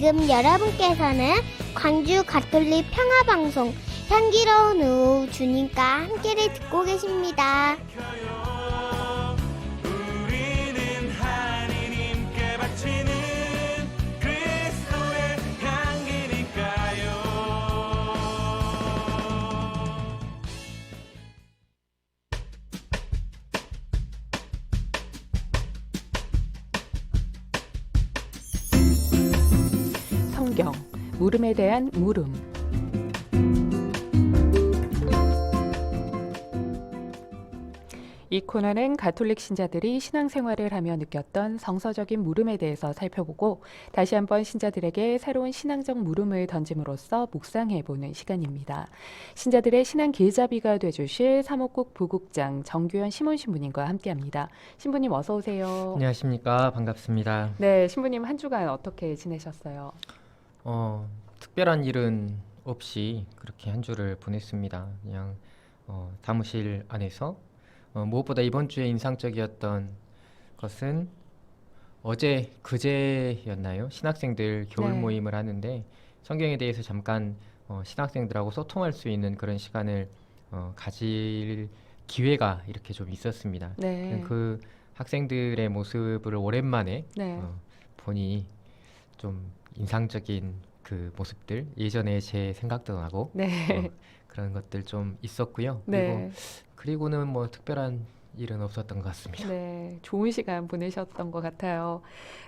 지금 여러분께서는 광주 가톨릭 평화방송 향기로운 오후 주님과 함께를 듣고 계십니다. 물음에 대한 물음 이 코너는 가톨릭 신자들이 신앙생활을 하며 느꼈던 성서적인 물음에 대해서 살펴보고 다시 한번 신자들에게 새로운 신앙적 물음을 던짐으로써 묵상해 보는 시간입니다. 신자들의 신앙 길잡이가 되주실 사목국 부국장 정규현 시몬 신부님과 함께합니다. 신부님 어서 오세요. 안녕하십니까 반갑습니다. 네, 신부님 한 주간 어떻게 지내셨어요? 어, 특별한 일은 없이 그렇게 한 주를 보냈습니다. 그냥 어, 사무실 안에서 어, 무엇보다 이번 주에 인상적이었던 것은 어제 그제였나요? 신학생들 겨울 네. 모임을 하는데 성경에 대해서 잠깐 어, 신학생들하고 소통할 수 있는 그런 시간을 어, 가질 기회가 이렇게 좀 있었습니다. 네. 그 학생들의 모습을 오랜만에 네. 어, 보니 좀 인상적인 그 모습들 예전에 제 생각도 나고 네. 어, 그런 것들 좀 있었고요. 그리고 네. 그리고는 뭐 특별한 일은 없었던 것 같습니다. 네. 좋은 시간 보내셨던 것 같아요.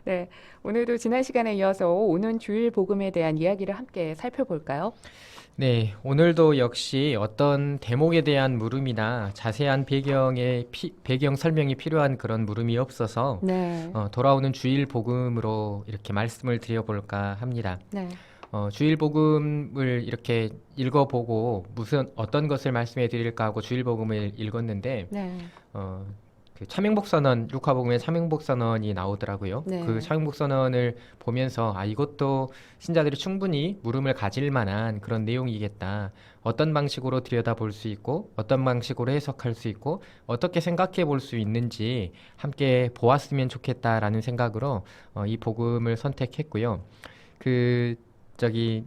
네. 오늘도 지난 시간에 이어서 오는 주일 복음에 대한 이야기를 함께 살펴볼까요? 네, 오늘도 역시 어떤 대목에 대한 물음이나 자세한 배경의 피- 배경 설명이 필요한 그런 물음이 없어서 네. 어, 돌아오는 주일 복음으로 이렇게 말씀을 드려볼까 합니다. 네. 어, 주일 복음을 이렇게 읽어보고 무슨 어떤 것을 말씀해 드릴까 하고 주일 복음을 읽었는데 네. 어, 그 참행복 선언 루카복음에 참행복 선언이 나오더라고요. 네. 그 참행복 선언을 보면서 아 이것도 신자들이 충분히 물음을 가질 만한 그런 내용이겠다. 어떤 방식으로 들여다볼 수 있고 어떤 방식으로 해석할 수 있고 어떻게 생각해 볼 수 있는지 함께 보았으면 좋겠다라는 생각으로 어, 이 복음을 선택했고요. 그 저기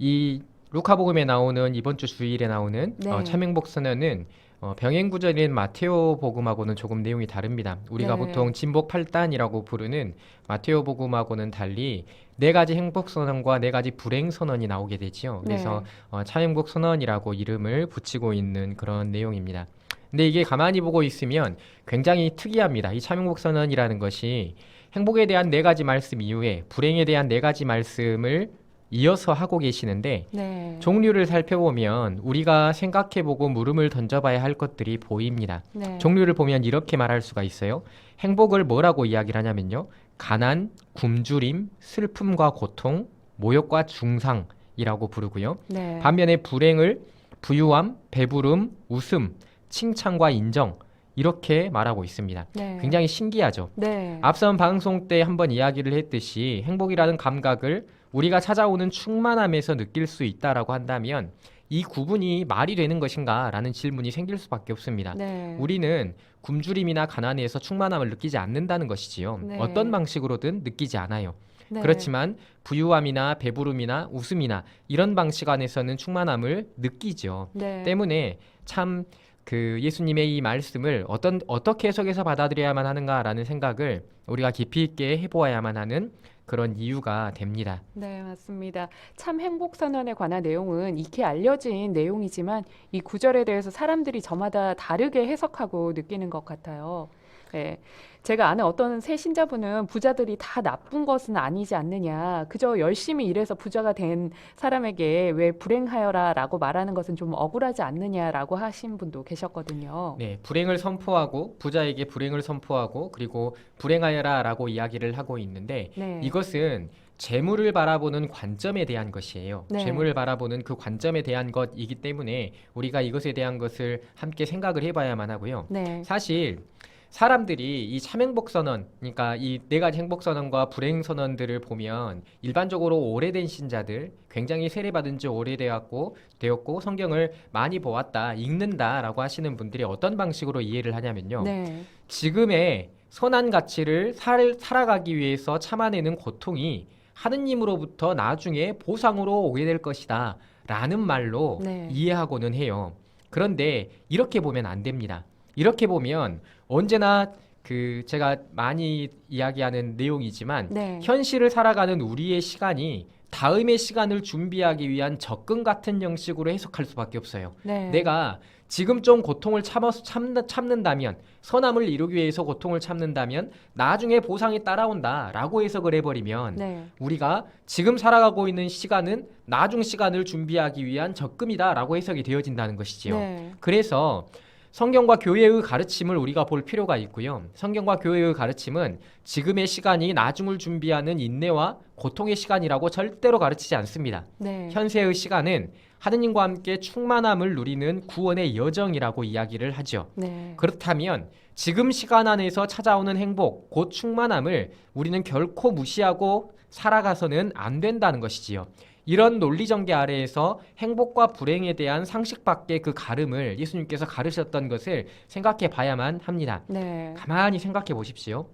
이 루카복음에 나오는 이번 주 주일에 나오는 네. 어, 참행복 선언은 어, 병행 구절인 마테오 복음하고는 조금 내용이 다릅니다. 우리가 네. 보통 진복 8단이라고 부르는 마테오 복음하고는 달리 네 가지 행복 선언과 네 가지 불행 선언이 나오게 되지요. 그래서 네. 어, 참행복 선언이라고 이름을 붙이고 있는 그런 내용입니다. 근데 이게 가만히 보고 있으면 굉장히 특이합니다. 이 참행복 선언이라는 것이 행복에 대한 네 가지 말씀 이후에 불행에 대한 네 가지 말씀을 이어서 하고 계시는데 네. 종류를 살펴보면 우리가 생각해보고 물음을 던져봐야 할 것들이 보입니다. 네. 종류를 보면 이렇게 말할 수가 있어요. 행복을 뭐라고 이야기를 하냐면요. 가난, 굶주림, 슬픔과 고통, 모욕과 중상이라고 부르고요. 네. 반면에 불행을 부유함, 배부름, 웃음, 칭찬과 인정 이렇게 말하고 있습니다. 네. 굉장히 신기하죠. 네. 앞선 방송 때 한번 이야기를 했듯이 행복이라는 감각을 우리가 찾아오는 충만함에서 느낄 수 있다라고 한다면 이 구분이 말이 되는 것인가라는 질문이 생길 수밖에 없습니다. 네. 우리는 굶주림이나 가난에서 충만함을 느끼지 않는다는 것이지요. 네. 어떤 방식으로든 느끼지 않아요. 네. 그렇지만 부유함이나 배부름이나 웃음이나 이런 방식 안에서는 충만함을 느끼죠. 네. 때문에 참 그 예수님의 이 말씀을 어떤 어떻게 해석해서 받아들여야만 하는가라는 생각을 우리가 깊이 있게 해보아야만 하는 그런 이유가 됩니다. 네, 맞습니다. 참 행복 선언에 관한 내용은 익히 알려진 내용이지만 이 구절에 대해서 사람들이 저마다 다르게 해석하고 느끼는 것 같아요. 네. 제가 아는 어떤 새 신자분은 부자들이 다 나쁜 것은 아니지 않느냐. 그저 열심히 일해서 부자가 된 사람에게 왜 불행하여라 라고 말하는 것은 좀 억울하지 않느냐라고 하신 분도 계셨거든요. 네, 불행을 선포하고 부자에게 불행을 선포하고 그리고 불행하여라 라고 이야기를 하고 있는데 네. 이것은 재물을 바라보는 관점에 대한 것이에요. 네. 재물을 바라보는 그 관점에 대한 것이기 때문에 우리가 이것에 대한 것을 함께 생각을 해봐야만 하고요. 네. 사실 사람들이 이 참행복 선언, 그러니까 이 네 가지 행복 선언과 불행 선언들을 보면 일반적으로 오래된 신자들, 굉장히 세례받은 지 오래되었고 되었고 성경을 많이 보았다, 읽는다라고 하시는 분들이 어떤 방식으로 이해를 하냐면요. 네. 지금의 선한 가치를 살, 살아가기 위해서 참아내는 고통이 하느님으로부터 나중에 보상으로 오게 될 것이다. 라는 말로 네. 이해하고는 해요. 그런데 이렇게 보면 안 됩니다. 이렇게 보면 언제나 그 제가 많이 이야기하는 내용이지만 네. 현실을 살아가는 우리의 시간이 다음의 시간을 준비하기 위한 접근 같은 형식으로 해석할 수밖에 없어요. 네. 내가 지금 좀 고통을 참아서 참는, 참는 다면 선함을 이루기 위해서 고통을 참는다면 나중에 보상이 따라온다라고 해석을 해버리면 네. 우리가 지금 살아가고 있는 시간은 나중 시간을 준비하기 위한 적금이다라고 해석이 되어진다는 것이지요. 네. 그래서 성경과 교회의 가르침을 우리가 볼 필요가 있고요. 성경과 교회의 가르침은 지금의 시간이 나중을 준비하는 인내와 고통의 시간이라고 절대로 가르치지 않습니다. 네. 현세의 시간은 하느님과 함께 충만함을 누리는 구원의 여정이라고 이야기를 하죠. 네. 그렇다면 지금 시간 안에서 찾아오는 행복, 곧 충만함을 우리는 결코 무시하고 살아가서는 안 된다는 것이지요. 이런 논리 전개 아래에서 행복과 불행에 대한 상식 밖의 그 가름을 예수님께서 가르셨던 것을 생각해 봐야만 합니다. 네. 가만히 생각해 보십시오.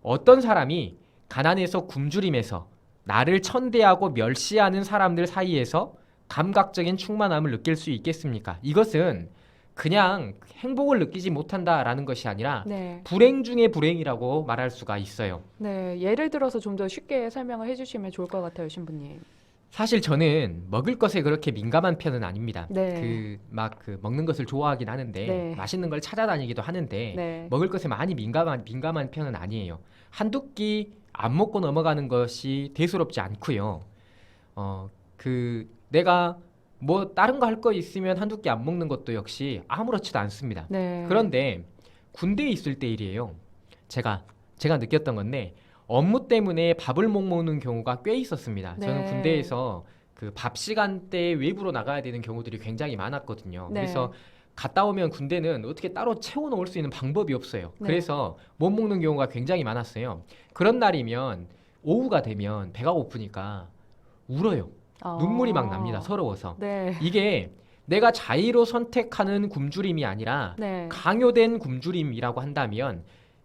어떤 사람이 가난해서 굶주림에서 나를 천대하고 멸시하는 사람들 사이에서 감각적인 충만함을 느낄 수 있겠습니까? 이것은 그냥 행복을 느끼지 못한다라는 것이 아니라 네. 불행 중의 불행이라고 말할 수가 있어요. 네. 예를 들어서 좀 더 쉽게 설명을 해주시면 좋을 것 같아요, 신부님. 사실 저는 먹을 것에 그렇게 민감한 편은 아닙니다. 네. 그 막 그 먹는 것을 좋아하긴 하는데 네. 맛있는 걸 찾아다니기도 하는데 네. 먹을 것에 많이 민감한 민감한 편은 아니에요. 한두 끼 안 먹고 넘어가는 것이 대수롭지 않고요. 어 그 내가 뭐 다른 거 할 거 있으면 한두 끼 안 먹는 것도 역시 아무렇지도 않습니다. 네. 그런데 군대에 있을 때 일이에요. 제가 제가 느꼈던 건데 업무 때문에 밥을 못 먹는 경우가 꽤 있었습니다. 저는 네. 군대에서 그 밥 시간 때 외부로 나가야 되는 경우들이 굉장히 많았거든요. 네. 그래서 갔다 오면 군대는 어떻게 따로 채워 놓을 수 있는 방법이 없어요. 네. 그래서 못 먹는 경우가 굉장히 많았어요. 그런 날이면 오후가 되면 배가 고프니까 울어요. 아. 눈물이 막 납니다. 서러워서. 네. 이게 내가 자의로 선택하는 굶주림이 아니라 네. 강요된 굶주림이라고 한다면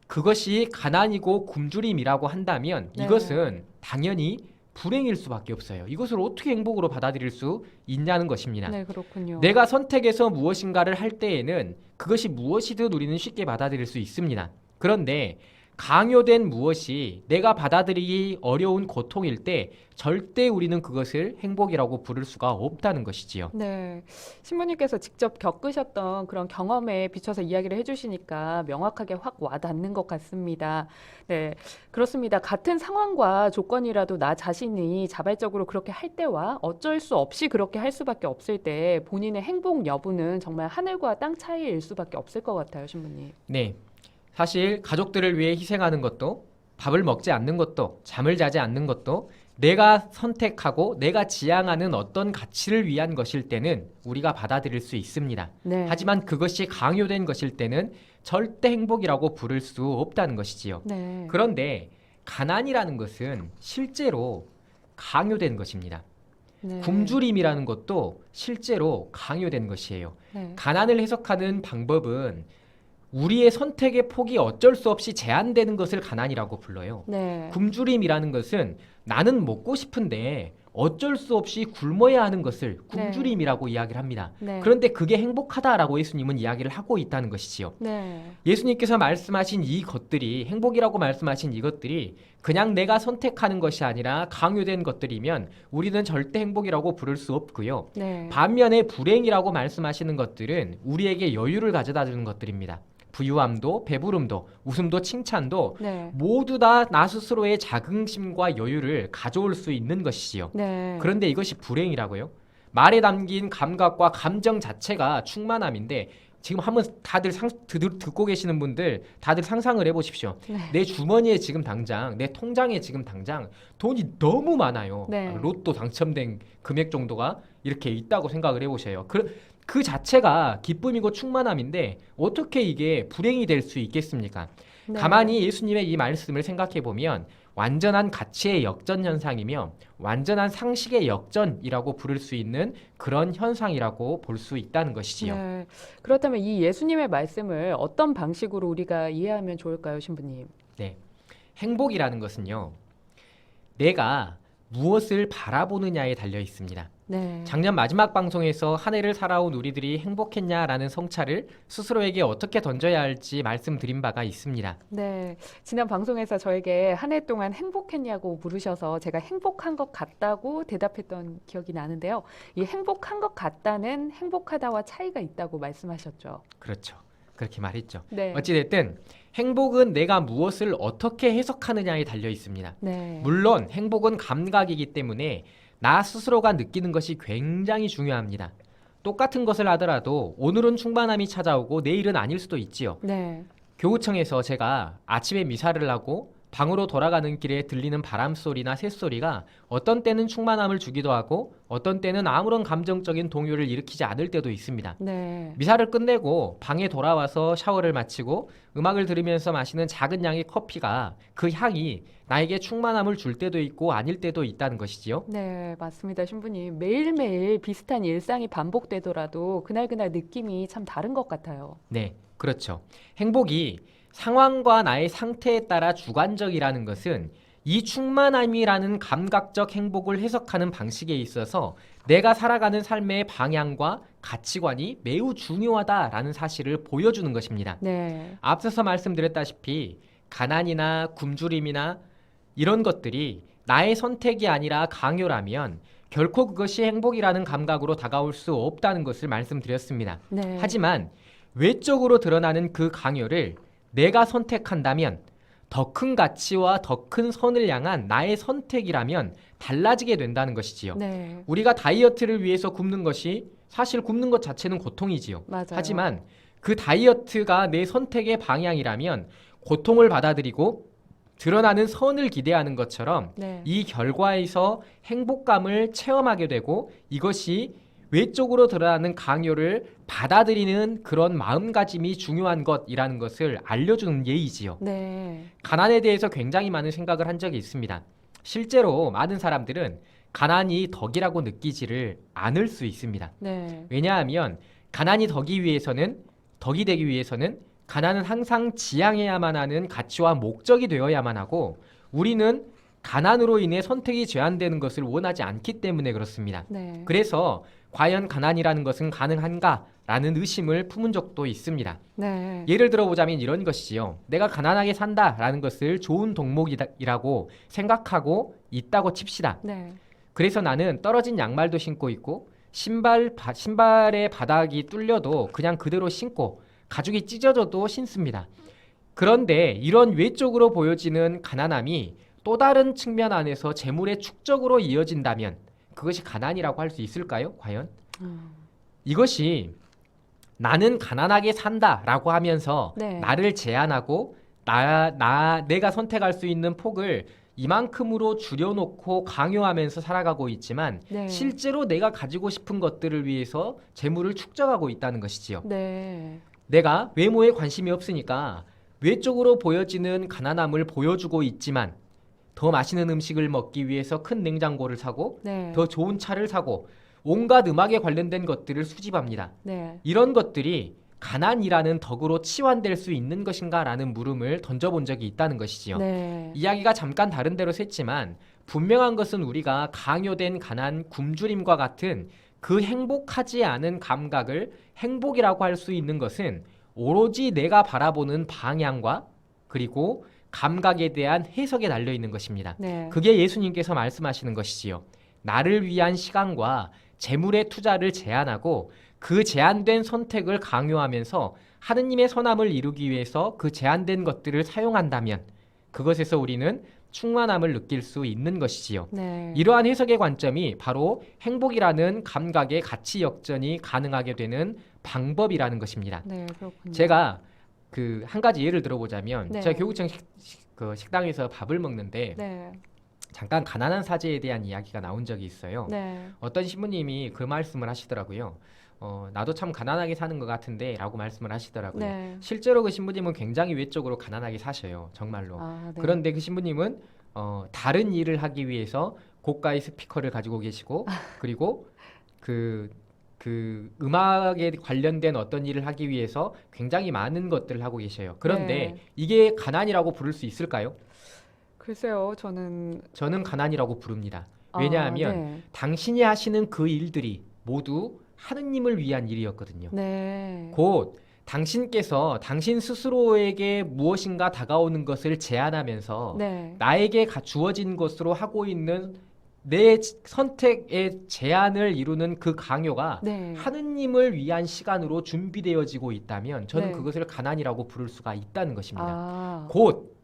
그것이 가난이고 굶주림이라고 한다면 네. 이것은 당연히 불행일 수밖에 없어요. 이것을 어떻게 행복으로 받아들일 수 있냐는 것입니다. 네, 그렇군요. 내가 선택해서 무엇인가를 할 때에는 그것이 무엇이든 우리는 쉽게 받아들일 수 있습니다. 그런데 강요된 무엇이 내가 받아들이기 어려운 고통일 때 절대 우리는 그것을 행복이라고 부를 수가 없다는 것이지요. 네. 신부님께서 직접 겪으셨던 그런 경험에 비춰서 이야기를 해주시니까 명확하게 확 와닿는 것 같습니다. 네. 그렇습니다. 같은 상황과 조건이라도 나 자신이 자발적으로 그렇게 할 때와 어쩔 수 없이 그렇게 할 수밖에 없을 때 본인의 행복 여부는 정말 하늘과 땅 차이일 수밖에 없을 것 같아요, 신부님. 네. 사실 가족들을 위해 희생하는 것도 밥을 먹지 않는 것도 잠을 자지 않는 것도 내가 선택하고 내가 지향하는 어떤 가치를 위한 것일 때는 우리가 받아들일 수 있습니다. 네. 하지만 그것이 강요된 것일 때는 절대 행복이라고 부를 수 없다는 것이지요. 네. 그런데 가난이라는 것은 실제로 강요된 것입니다. 네. 굶주림이라는 것도 실제로 강요된 것이에요. 네. 가난을 해석하는 방법은 우리의 선택의 폭이 어쩔 수 없이 제한되는 것을 가난이라고 불러요. 네. 굶주림이라는 것은 나는 먹고 싶은데 어쩔 수 없이 굶어야 하는 것을 굶주림이라고 이야기를 합니다. 네. 그런데 그게 행복하다라고 예수님은 이야기를 하고 있다는 것이지요. 네. 예수님께서 말씀하신 이 것들이 행복이라고 말씀하신 이것들이 그냥 내가 선택하는 것이 아니라 강요된 것들이면 우리는 절대 행복이라고 부를 수 없고요. 네. 반면에 불행이라고 말씀하시는 것들은 우리에게 여유를 가져다 주는 것들입니다. 부유함도 배부름도 웃음도 칭찬도 네. 모두 다 나 스스로의 자긍심과 여유를 가져올 수 있는 것이지요. 네. 그런데 이것이 불행이라고요? 말에 담긴 감각과 감정 자체가 충만함인데 지금 한번 다들 상, 듣, 듣고 계시는 분들 다들 상상을 해보십시오. 네. 내 주머니에 지금 당장 내 통장에 지금 당장 돈이 너무 많아요. 네. 로또 당첨된 금액 정도가 이렇게 있다고 생각을 해보세요. 그, 그 자체가 기쁨이고 충만함인데 어떻게 이게 불행이 될 수 있겠습니까? 네. 가만히 예수님의 이 말씀을 생각해 보면 완전한 가치의 역전 현상이며 완전한 상식의 역전이라고 부를 수 있는 그런 현상이라고 볼 수 있다는 것이지요. 네. 그렇다면 이 예수님의 말씀을 어떤 방식으로 우리가 이해하면 좋을까요, 신부님? 행복이라는 것은요. 내가 무엇을 바라보느냐에 달려 있습니다. 네. 작년 마지막 방송에서 한 해를 살아온 우리들이 행복했냐라는 성찰을 스스로에게 어떻게 던져야 할지 말씀드린 바가 있습니다. 네. 지난 방송에서 저에게 한 해 동안 행복했냐고 물으셔서 제가 행복한 것 같다고 대답했던 기억이 나는데요. 이 행복한 것 같다는 행복하다와 차이가 있다고 말씀하셨죠. 그렇죠. 그렇게 말했죠. 네. 어찌됐든 행복은 내가 무엇을 어떻게 해석하느냐에 달려 있습니다. 네. 물론 행복은 감각이기 때문에 나 스스로가 느끼는 것이 굉장히 중요합니다. 똑같은 것을 하더라도 오늘은 충만함이 찾아오고 내일은 아닐 수도 있지요. 네. 교구청에서 제가 아침에 미사를 하고 방으로 돌아가는 길에 들리는 바람 소리나 새소리가 어떤 때는 충만함을 주기도 하고 어떤 때는 아무런 감정적인 동요를 일으키지 않을 때도 있습니다. 네. 미사를 끝내고 방에 돌아와서 샤워를 마치고 음악을 들으면서 마시는 작은 양의 커피가 그 향이 나에게 충만함을 줄 때도 있고 아닐 때도 있다는 것이지요. 네, 맞습니다. 신부님. 매일매일 비슷한 일상이 반복되더라도 그날그날 느낌이 참 다른 것 같아요. 네, 그렇죠. 행복이 상황과 나의 상태에 따라 주관적이라는 것은 이 충만함이라는 감각적 행복을 해석하는 방식에 있어서 내가 살아가는 삶의 방향과 가치관이 매우 중요하다라는 사실을 보여주는 것입니다. 네. 앞서서 말씀드렸다시피 가난이나 굶주림이나 이런 것들이 나의 선택이 아니라 강요라면 결코 그것이 행복이라는 감각으로 다가올 수 없다는 것을 말씀드렸습니다. 네. 하지만 외적으로 드러나는 그 강요를 내가 선택한다면 더 큰 가치와 더 큰 선을 향한 나의 선택이라면 달라지게 된다는 것이지요. 네. 우리가 다이어트를 위해서 굶는 것이 사실 굶는 것 자체는 고통이지요. 맞아요. 하지만 그 다이어트가 내 선택의 방향이라면 고통을 받아들이고 드러나는 선을 기대하는 것처럼 네. 이 결과에서 행복감을 체험하게 되고 이것이 외적으로 드러나는 강요를 받아들이는 그런 마음가짐이 중요한 것이라는 것을 알려주는 예이지요. 네. 가난에 대해서 굉장히 많은 생각을 한 적이 있습니다. 실제로 많은 사람들은 가난이 덕이라고 느끼지를 않을 수 있습니다. 네. 왜냐하면 가난이 덕이 위해서는 덕이 되기 위해서는 가난은 항상 지향해야만 하는 가치와 목적이 되어야만 하고 우리는 가난으로 인해 선택이 제한되는 것을 원하지 않기 때문에 그렇습니다. 네. 그래서 과연 가난이라는 것은 가능한가라는 의심을 품은 적도 있습니다. 네. 예를 들어보자면 이런 것이지요. 내가 가난하게 산다라는 것을 좋은 덕목이라고 생각하고 있다고 칩시다. 네. 그래서 나는 떨어진 양말도 신고 있고 신발 바, 신발의 바닥이 뚫려도 그냥 그대로 신고 가죽이 찢어져도 신습니다. 그런데 이런 외적으로 보여지는 가난함이 또 다른 측면 안에서 재물의 축적으로 이어진다면 그것이 가난이라고 할 수 있을까요? 과연? 음. 이것이 나는 가난하게 산다라고 하면서 네. 나를 제한하고 나, 나 내가 선택할 수 있는 폭을 이만큼으로 줄여놓고 강요하면서 살아가고 있지만 네. 실제로 내가 가지고 싶은 것들을 위해서 재물을 축적하고 있다는 것이지요. 네. 내가 외모에 관심이 없으니까 외적으로 보여지는 가난함을 보여주고 있지만 더 맛있는 음식을 먹기 위해서 큰 냉장고를 사고 네. 더 좋은 차를 사고 온갖 음악에 관련된 것들을 수집합니다. 네. 이런 것들이 가난이라는 덕으로 치환될 수 있는 것인가라는 물음을 던져본 적이 있다는 것이지요. 네. 이야기가 잠깐 다른 데로 샜지만 분명한 것은 우리가 강요된 가난, 굶주림과 같은 그 행복하지 않은 감각을 행복이라고 할 수 있는 것은 오로지 내가 바라보는 방향과 그리고 감각에 대한 해석에 달려 있는 것입니다. 네. 그게 예수님께서 말씀하시는 것이지요. 나를 위한 시간과 재물의 투자를 제한하고 그 제한된 선택을 강요하면서 하느님의 선함을 이루기 위해서 그 제한된 것들을 사용한다면 그것에서 우리는 충만함을 느낄 수 있는 것이지요. 네. 이러한 해석의 관점이 바로 행복이라는 감각의 가치 역전이 가능하게 되는 방법이라는 것입니다. 네. 제가 그 한 가지 예를 들어보자면 네. 제가 교육청 식, 식- 그 식당에서 밥을 먹는데 네. 잠깐 가난한 사제에 대한 이야기가 나온 적이 있어요. 네. 어떤 신부님이 그 말씀을 하시더라고요. 어, 나도 참 가난하게 사는 것 같은데라고 말씀을 하시더라고요. 네. 실제로 그 신부님은 굉장히 외적으로 가난하게 사셔요. 정말로. 아, 네. 그런데 그 신부님은 어, 다른 일을 하기 위해서 고가의 스피커를 가지고 계시고 그리고 그, 그 음악에 관련된 어떤 일을 하기 위해서 굉장히 많은 것들을 하고 계셔요. 그런데 네. 이게 가난이라고 부를 수 있을까요? 글쎄요, 저는 저는 가난이라고 부릅니다. 아, 왜냐하면 네. 당신이 하시는 그 일들이 모두 하느님을 위한 일이었거든요. 네. 곧 당신께서 당신 스스로에게 무엇인가 다가오는 것을 제안하면서 네. 나에게 가- 주어진 것으로 하고 있는 내 지- 선택의 제안을 이루는 그 강요가 네. 하느님을 위한 시간으로 준비되어지고 있다면 저는 네. 그것을 가난이라고 부를 수가 있다는 것입니다. 아, 곧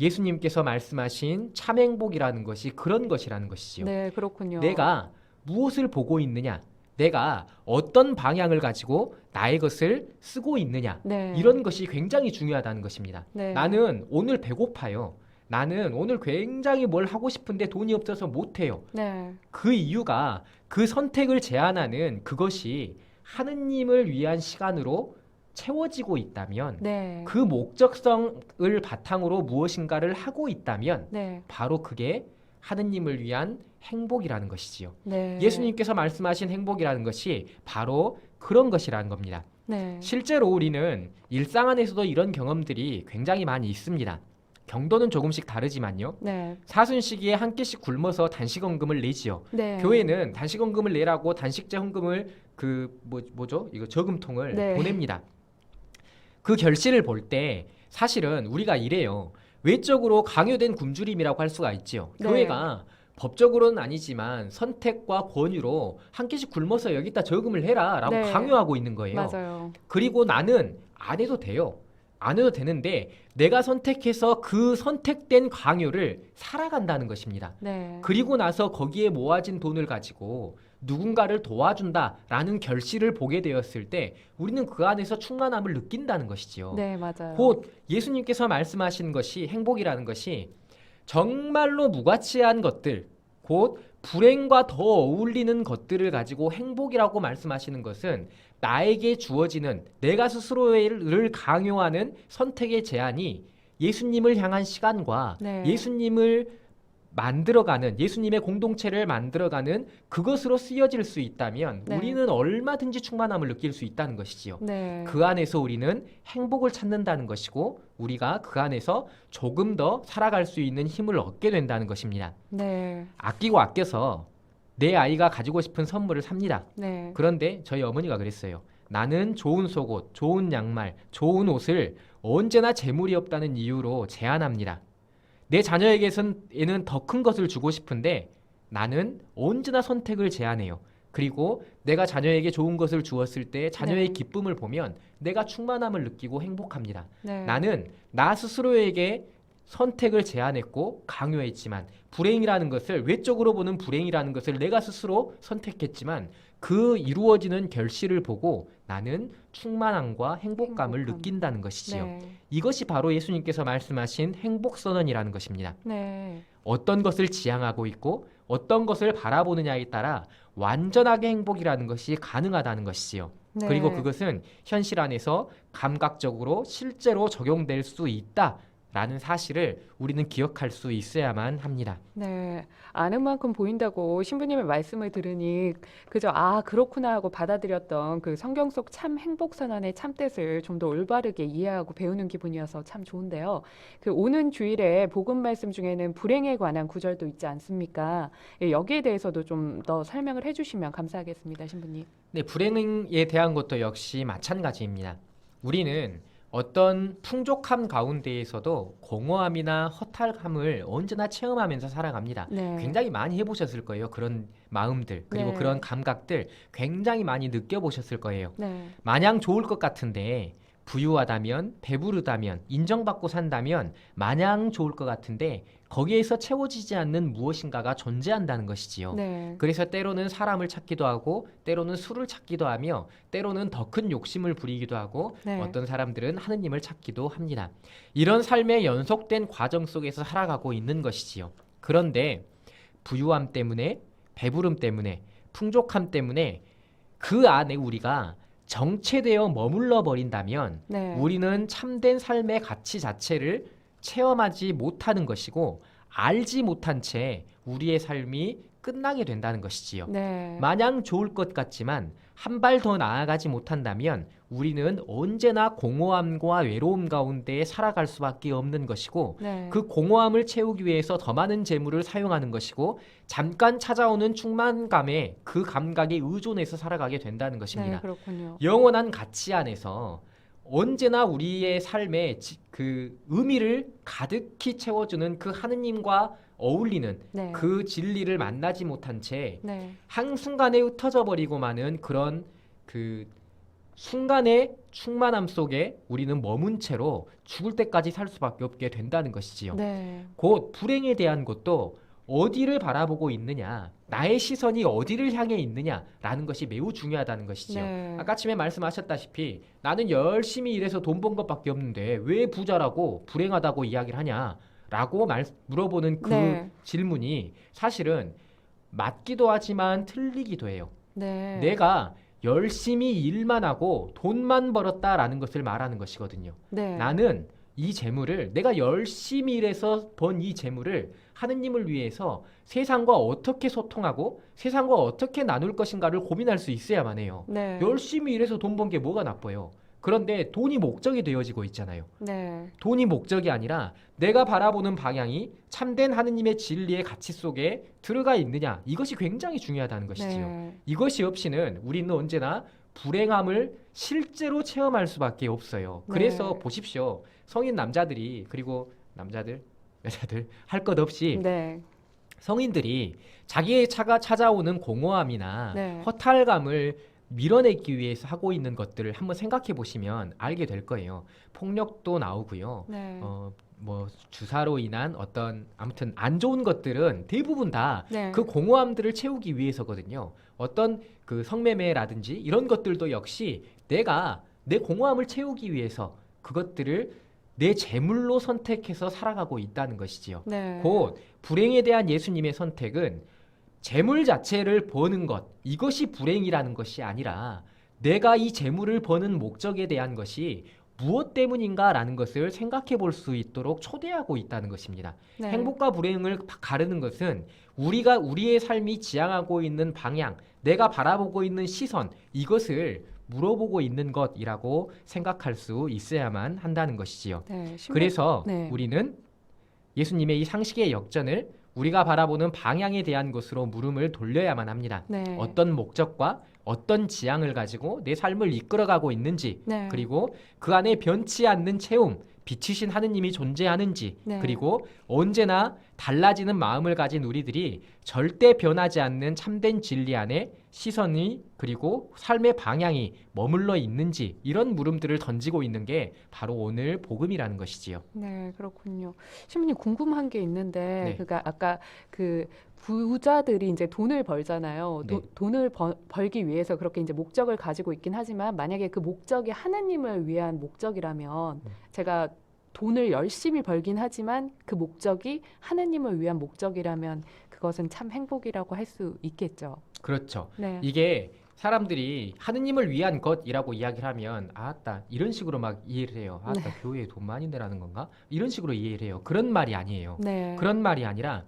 예수님께서 말씀하신 참 행복이라는 것이 그런 것이라는 것이지요. 네, 그렇군요. 내가 무엇을 보고 있느냐, 내가 어떤 방향을 가지고 나의 것을 쓰고 있느냐, 네. 이런 것이 굉장히 중요하다는 것입니다. 네. 나는 오늘 배고파요. 나는 오늘 굉장히 뭘 하고 싶은데 돈이 없어서 못해요. 네. 그 이유가 그 선택을 제한하는 그것이 하느님을 위한 시간으로 채워지고 있다면 네. 그 목적성을 바탕으로 무엇인가를 하고 있다면 네. 바로 그게 하느님을 위한 행복이라는 것이지요. 네. 예수님께서 말씀하신 행복이라는 것이 바로 그런 것이라는 겁니다. 네. 실제로 우리는 일상 안에서도 이런 경험들이 굉장히 많이 있습니다. 경도는 조금씩 다르지만요. 네. 사순 시기에 한 끼씩 굶어서 단식원금을 내지요. 네. 교회는 단식원금을 내라고 단식제 헌금을 그 뭐, 뭐죠? 이거 저금통을 네. 보냅니다. 그 결실을 볼 때 사실은 우리가 이래요. 외적으로 강요된 굶주림이라고 할 수가 있지요. 네. 교회가 법적으로는 아니지만 선택과 권유로 한 끼씩 굶어서 여기다 저금을 해라라고 네. 강요하고 있는 거예요. 맞아요. 그리고 나는 안 해도 돼요. 안 해도 되는데 내가 선택해서 그 선택된 강요를 살아간다는 것입니다. 네. 그리고 나서 거기에 모아진 돈을 가지고 누군가를 도와준다라는 결실을 보게 되었을 때 우리는 그 안에서 충만함을 느낀다는 것이지요. 네, 맞아요. 곧 예수님께서 말씀하신 것이 행복이라는 것이 정말로 무가치한 것들, 곧 불행과 더 어울리는 것들을 가지고 행복이라고 말씀하시는 것은 나에게 주어지는 내가 스스로를 강요하는 선택의 제한이 예수님을 향한 시간과 네. 예수님을 만들어가는 예수님의 공동체를 만들어가는 그것으로 쓰여질 수 있다면 네. 우리는 얼마든지 충만함을 느낄 수 있다는 것이지요. 네. 그 안에서 우리는 행복을 찾는다는 것이고 우리가 그 안에서 조금 더 살아갈 수 있는 힘을 얻게 된다는 것입니다. 네. 아끼고 아껴서 내 아이가 가지고 싶은 선물을 삽니다. 네. 그런데 저희 어머니가 그랬어요. 나는 좋은 속옷, 좋은 양말, 좋은 옷을 언제나 재물이 없다는 이유로 제한합니다. 내 자녀에게는 더 큰 것을 주고 싶은데 나는 언제나 선택을 제한해요. 그리고 내가 자녀에게 좋은 것을 주었을 때 자녀의 네. 기쁨을 보면 내가 충만함을 느끼고 행복합니다. 네. 나는 나 스스로에게 선택을 제한했고 강요했지만 불행이라는 것을 외적으로 보는 불행이라는 것을 내가 스스로 선택했지만 그 이루어지는 결실을 보고 나는 충만함과 행복감을 행복함. 느낀다는 것이지요. 네. 이것이 바로 예수님께서 말씀하신 행복 선언이라는 것입니다. 네. 어떤 것을 지향하고 있고 어떤 것을 바라보느냐에 따라 완전하게 행복이라는 것이 가능하다는 것이지요. 네. 그리고 그것은 현실 안에서 감각적으로 실제로 적용될 수 있다 라는 사실을 우리는 기억할 수 있어야만 합니다. 네. 아는 만큼 보인다고 신부님의 말씀을 들으니 그저 아 그렇구나 하고 받아들였던 그 성경 속 참 행복 선언의 참뜻을 좀 더 올바르게 이해하고 배우는 기분이어서 참 좋은데요. 그 오는 주일에 복음 말씀 중에는 불행에 관한 구절도 있지 않습니까? 예, 여기에 대해서도 좀 더 설명을 해 주시면 감사하겠습니다, 신부님. 네, 불행에 대한 것도 역시 마찬가지입니다. 우리는 어떤 풍족함 가운데에서도 공허함이나 허탈함을 언제나 체험하면서 살아갑니다. 네. 굉장히 많이 해보셨을 거예요. 그런 마음들 그리고 네. 그런 감각들 굉장히 많이 느껴보셨을 거예요. 네. 마냥 좋을 것 같은데 부유하다면 배부르다면 인정받고 산다면 마냥 좋을 것 같은데 거기에서 채워지지 않는 무엇인가가 존재한다는 것이지요. 네. 그래서 때로는 사람을 찾기도 하고 때로는 술을 찾기도 하며 때로는 더 큰 욕심을 부리기도 하고 네. 어떤 사람들은 하느님을 찾기도 합니다. 이런 삶의 연속된 과정 속에서 살아가고 있는 것이지요. 그런데 부유함 때문에 배부름 때문에 풍족함 때문에 그 안에 우리가 정체되어 머물러 버린다면 네. 우리는 참된 삶의 가치 자체를 체험하지 못하는 것이고 알지 못한 채 우리의 삶이 끝나게 된다는 것이지요. 네. 마냥 좋을 것 같지만 한 발 더 나아가지 못한다면 우리는 언제나 공허함과 외로움 가운데 살아갈 수밖에 없는 것이고 네. 그 공허함을 채우기 위해서 더 많은 재물을 사용하는 것이고 잠깐 찾아오는 충만감에 그 감각에 의존해서 살아가게 된다는 네, 것입니다. 그렇군요. 영원한 가치 안에서 언제나 우리의 삶에 지- 그 의미를 가득히 채워주는 그 하느님과 어울리는 네. 그 진리를 만나지 못한 채 네. 한순간에 흩어져 버리고 마는 그런 그 순간의 충만함 속에 우리는 머문 채로 죽을 때까지 살 수밖에 없게 된다는 것이지요. 네. 곧 불행에 대한 것도 어디를 바라보고 있느냐, 나의 시선이 어디를 향해 있느냐라는 것이 매우 중요하다는 것이지요. 네. 아까 아침에 말씀하셨다시피 나는 열심히 일해서 돈 번 것밖에 없는데 왜 부자라고 불행하다고 이야기를 하냐라고 말, 물어보는 그 네. 질문이 사실은 맞기도 하지만 틀리기도 해요. 네. 내가 열심히 일만 하고 돈만 벌었다라는 것을 말하는 것이거든요. 네. 나는 이 재물을 내가 열심히 일해서 번 이 재물을 하느님을 위해서 세상과 어떻게 소통하고 세상과 어떻게 나눌 것인가를 고민할 수 있어야만 해요. 네. 열심히 일해서 돈 번 게 뭐가 나빠요? 그런데 돈이 목적이 되어지고 있잖아요. 네. 돈이 목적이 아니라 내가 바라보는 방향이 참된 하느님의 진리의 가치 속에 들어가 있느냐 이것이 굉장히 중요하다는 것이지요. 네. 이것이 없이는 우리는 언제나 불행함을 실제로 체험할 수밖에 없어요. 그래서 네. 보십시오. 성인 남자들이 그리고 남자들, 여자들 할 것 없이 네. 성인들이 자기의 차가 찾아오는 공허함이나 네. 허탈감을 밀어내기 위해서 하고 있는 것들을 한번 생각해 보시면 알게 될 거예요. 폭력도 나오고요. 네. 어, 뭐 주사로 인한 어떤 아무튼 안 좋은 것들은 대부분 다 네. 그 공허함들을 채우기 위해서거든요. 어떤 그 성매매라든지 이런 것들도 역시 내가 내 공허함을 채우기 위해서 그것들을 내 재물로 선택해서 살아가고 있다는 것이지요. 네. 곧 불행에 대한 예수님의 선택은 재물 자체를 버는 것 이것이 불행이라는 것이 아니라 내가 이 재물을 버는 목적에 대한 것이 무엇 때문인가라는 것을 생각해 볼 수 있도록 초대하고 있다는 것입니다. 네. 행복과 불행을 가르는 것은 우리가 우리의 삶이 지향하고 있는 방향, 내가 바라보고 있는 시선 이것을 물어보고 있는 것이라고 생각할 수 있어야만 한다는 것이지요. 네. 신부- 그래서 네. 우리는 예수님의 이 상식의 역전을 우리가 바라보는 방향에 대한 것으로 물음을 돌려야만 합니다. 네. 어떤 목적과 어떤 지향을 가지고 내 삶을 이끌어가고 있는지 네. 그리고 그 안에 변치 않는 체험, 빛이신 하느님이 존재하는지 네. 그리고 언제나 달라지는 마음을 가진 우리들이 절대 변하지 않는 참된 진리 안에 시선이 그리고 삶의 방향이 머물러 있는지 이런 물음들을 던지고 있는 게 바로 오늘 복음이라는 것이지요. 네, 그렇군요. 신부님 궁금한 게 있는데, 네. 그러니까 아까 그 부자들이 이제 돈을 벌잖아요. 도- 네. 돈을 버- 벌기 위해서 그렇게 이제 목적을 가지고 있긴 하지만 만약에 그 목적이 하나님을 위한 목적이라면 네. 제가 돈을 열심히 벌긴 하지만 그 목적이 하나님을 위한 목적이라면 그것은 참 행복이라고 할 수 있겠죠. 그렇죠. 네. 이게 사람들이 하느님을 위한 것이라고 이야기를 하면 아따 이런 식으로 막 이해를 해요. 아따 네. 교회에 돈 많이 내라는 건가? 이런 식으로 이해를 해요. 그런 말이 아니에요. 네. 그런 말이 아니라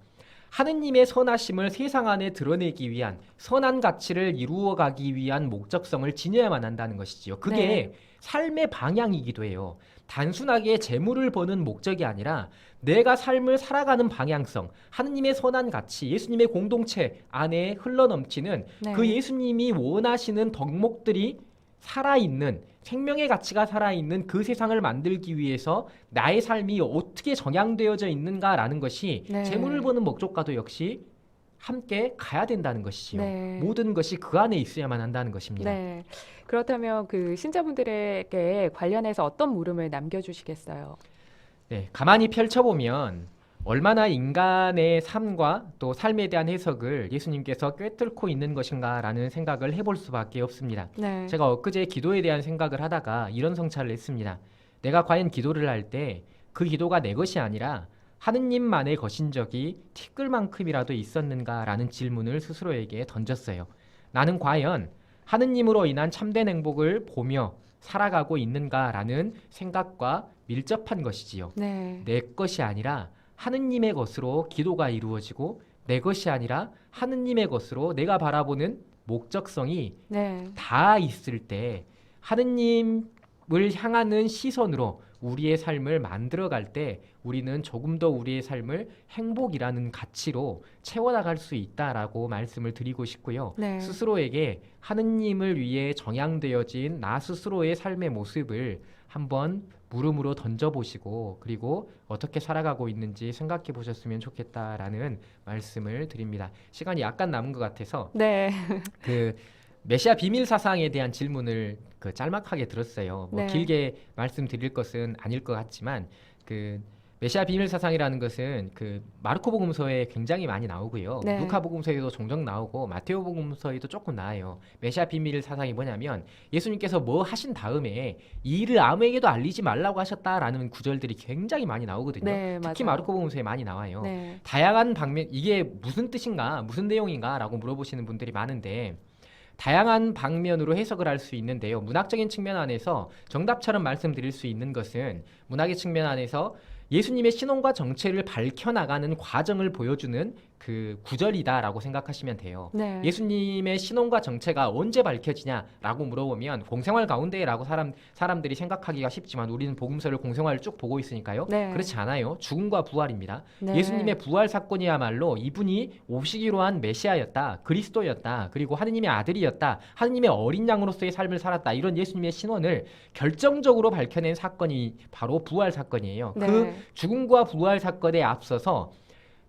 하느님의 선하심을 세상 안에 드러내기 위한 선한 가치를 이루어가기 위한 목적성을 지녀야만 한다는 것이지요. 그게 네. 삶의 방향이기도 해요. 단순하게 재물을 버는 목적이 아니라 내가 삶을 살아가는 방향성, 하느님의 선한 가치, 예수님의 공동체 안에 흘러넘치는 네. 그 예수님이 원하시는 덕목들이 살아있는 생명의 가치가 살아있는 그 세상을 만들기 위해서 나의 삶이 어떻게 정향되어져 있는가라는 것이 네. 재물을 보는 목적과도 역시 함께 가야 된다는 것이지요. 네. 모든 것이 그 안에 있어야만 한다는 것입니다. 네. 그렇다면 그 신자분들에게 관련해서 어떤 물음을 남겨주시겠어요? 네, 가만히 펼쳐보면 얼마나 인간의 삶과 또 삶에 대한 해석을 예수님께서 꿰뚫고 있는 것인가라는 생각을 해볼 수밖에 없습니다. 네. 제가 엊그제 기도에 대한 생각을 하다가 이런 성찰을 했습니다. 내가 과연 기도를 할 때 그 기도가 내 것이 아니라 하느님만의 것인 적이 티끌만큼이라도 있었는가라는 질문을 스스로에게 던졌어요. 나는 과연 하느님으로 인한 참된 행복을 보며 살아가고 있는가라는 생각과 밀접한 것이지요. 네. 내 것이 아니라 하느님의 것으로 기도가 이루어지고 내 것이 아니라 하느님의 것으로 내가 바라보는 목적성이 네. 다 있을 때 하느님을 향하는 시선으로 우리의 삶을 만들어갈 때 우리는 조금 더 우리의 삶을 행복이라는 가치로 채워나갈 수 있다라고 말씀을 드리고 싶고요. 네. 스스로에게 하느님을 위해 정향되어진 나 스스로의 삶의 모습을 한번 물음으로 던져보시고 그리고 어떻게 살아가고 있는지 생각해 보셨으면 좋겠다라는 말씀을 드립니다. 시간이 약간 남은 것 같아서 네. 그 메시아 비밀 사상에 대한 질문을 그 짤막하게 들었어요. 뭐 네. 길게 말씀드릴 것은 아닐 것 같지만 그 메시아 비밀 사상이라는 것은 그 마르코 복음서에 굉장히 많이 나오고요. 네. 루카 복음서에도 종종 나오고 마테오 복음서에도 조금 나와요. 메시아 비밀 사상이 뭐냐면 예수님께서 뭐 하신 다음에 이 일을 아무에게도 알리지 말라고 하셨다라는 구절들이 굉장히 많이 나오거든요. 네, 특히 맞아요. 마르코 복음서에 많이 나와요. 네. 다양한 방면 이게 무슨 뜻인가 무슨 내용인가라고 물어보시는 분들이 많은데 다양한 방면으로 해석을 할 수 있는데요. 문학적인 측면 안에서 정답처럼 말씀드릴 수 있는 것은 문학의 측면 안에서 예수님의 신혼과 정체를 밝혀나가는 과정을 보여주는 그 구절이다라고 생각하시면 돼요. 네. 예수님의 신혼과 정체가 언제 밝혀지냐라고 물어보면 공생활 가운데라고 사람 사람들이 생각하기가 쉽지만 우리는 복음서를 공생활을 쭉 보고 있으니까요. 네. 그렇지 않아요. 죽음과 부활입니다. 네. 예수님의 부활 사건이야말로 이분이 오시기로 한 메시아였다, 그리스도였다, 그리고 하느님의 아들이었다, 하느님의 어린 양으로서의 삶을 살았다. 이런 예수님의 신원을 결정적으로 밝혀낸 사건이 바로 부활 사건이에요. 네. 그 죽음과 부활 사건에 앞서서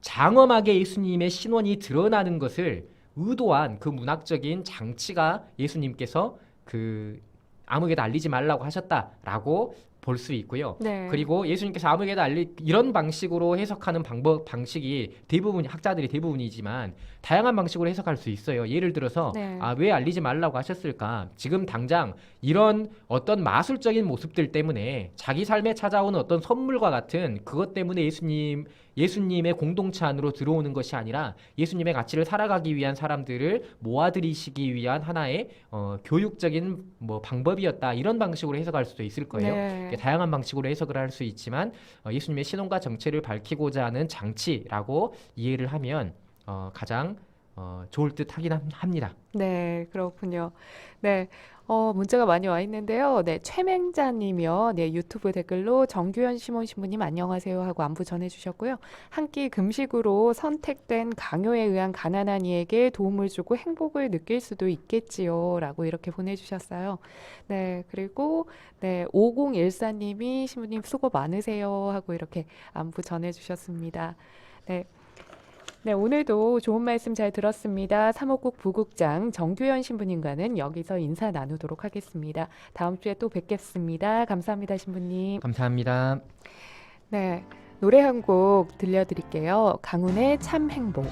장엄하게 예수님의 신원이 드러나는 것을 의도한 그 문학적인 장치가 예수님께서 그 아무에게도 알리지 말라고 하셨다라고 볼 수 있고요. 네. 그리고 예수님께서 아무에게도 알리 이런 방식으로 해석하는 방법 방식이 대부분 학자들이 대부분이지만 다양한 방식으로 해석할 수 있어요. 예를 들어서 네. 아 왜 알리지 말라고 하셨을까? 지금 당장 이런 어떤 마술적인 모습들 때문에 자기 삶에 찾아오는 어떤 선물과 같은 그것 때문에 예수님 예수님의 공동체 안으로 들어오는 것이 아니라 예수님의 가치를 살아가기 위한 사람들을 모아들이시기 위한 하나의 어, 교육적인 뭐 방법이었다 이런 방식으로 해석할 수도 있을 거예요. 네. 다양한 방식으로 해석을 할 수 있지만 어, 예수님의 신혼과 정체를 밝히고자 하는 장치라고 이해를 하면 어, 가장 어, 좋을 듯 하긴 함- 합니다. 네, 그렇군요. 네, 어, 문자가 많이 와 있는데요. 네, 최맹자님이요. 네, 유튜브 댓글로 정규현 시몬 신부님 안녕하세요 하고 안부 전해주셨고요. 한 끼 금식으로 선택된 강요에 의한 가난한 이에게 도움을 주고 행복을 느낄 수도 있겠지요 라고 이렇게 보내주셨어요. 네, 그리고 네, 5014님이 신부님 수고 많으세요 하고 이렇게 안부 전해주셨습니다. 네. 네, 오늘도 좋은 말씀 잘 들었습니다. 사목국 부국장 정규현 신부님과는 여기서 인사 나누도록 하겠습니다. 다음 주에 또 뵙겠습니다. 감사합니다, 신부님. 감사합니다. 네, 노래 한 곡 들려드릴게요. 강훈의 참 행복.